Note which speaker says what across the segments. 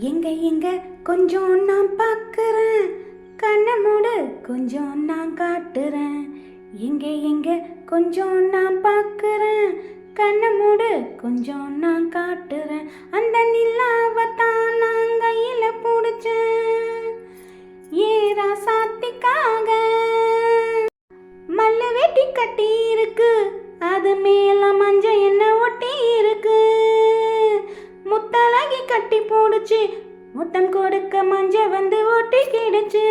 Speaker 1: எங்க எங்க? கொஞ்சம் நான் பார்க்குறேன் கண்ணை மூடு கொஞ்சம் நான் காட்டுறேன். எங்க எங்க? கொஞ்சம் நான் பார்க்குறேன் கண்ணை மூடு கொஞ்சம் நான் காட்டுறேன். அந்த நிலாவை தான் நான் கையில் பிடிச்சேன். ஏ ராசாத்திக்காக மல்ல வெட்டி கட்டி இருக்கு அது மேல மஞ்சள் என்ன ஒட்டி இருக்கு கட்டி போடுச்சு. முத்தம் கொடுக்க மஞ்ச வந்து ஒட்டி கிடுச்சு.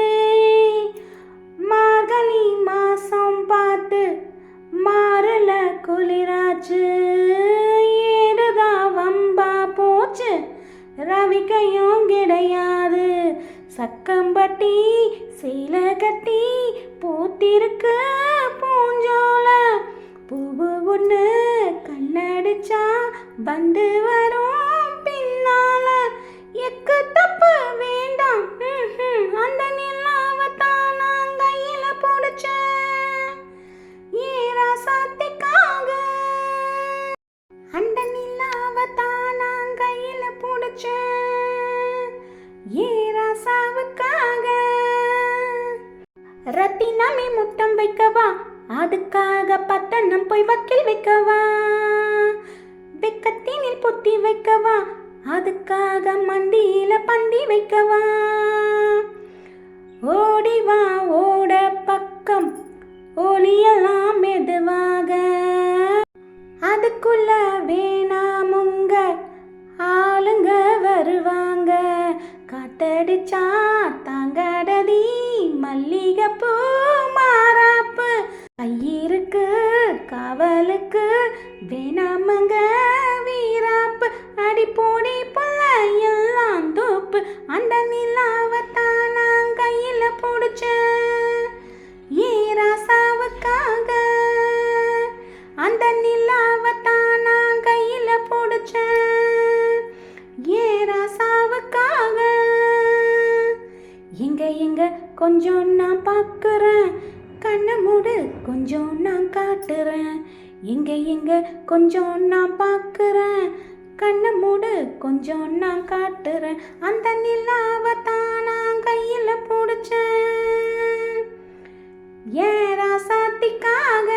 Speaker 1: மார்கழி மாசம் பார்த்து மாறல குளிராச்சு. ஏடுதா வம்பா போச்சு. ரவிக்கையும் கிடையாது. சக்கம்பட்டி சீல கட்டி பூத்திருக்கு பூஞ்சோல. பூவு ஒன்று கண்ணடிச்சா வந்து வ ரத்தினமே முட்டம் வைக்கவா? அதுக்காக பத்தனம் போய் வக்கீல் வைக்கவா? வெக்கத்தினில் புத்தி வைக்கவா? அதுக்காக மந்தியில பந்தி வைக்கவா? ஓடிவா ஓட பக்கம். ஒளியெல்லாம் மெதுவாக. அதுக்குள்ள வேணா பூ மாறாப்பு ஐயிருக்கு காவலுக்கு வேணாமங்க வீராப்பு. அடி போடி புள்ள எல்லாம் தோப்பு. அந்த நிலாவத்தான் நான் கையில் பிடிச்சேன். ஏ ராசாவுக்காக. அந்த நிலாவத்தான் கொஞ்சம் நான் பார்க்குறேன் கண்ணை மூடு கொஞ்சம் நான் காட்டுறேன். எங்க எங்க கொஞ்சம் நான் பார்க்குறேன் கண்ணை மூடு கொஞ்சம் நான் காட்டுறேன். அந்த நிலாவை தான் நான் கையில் பிடிச்சேன். ஏ ராசாத்திக்காக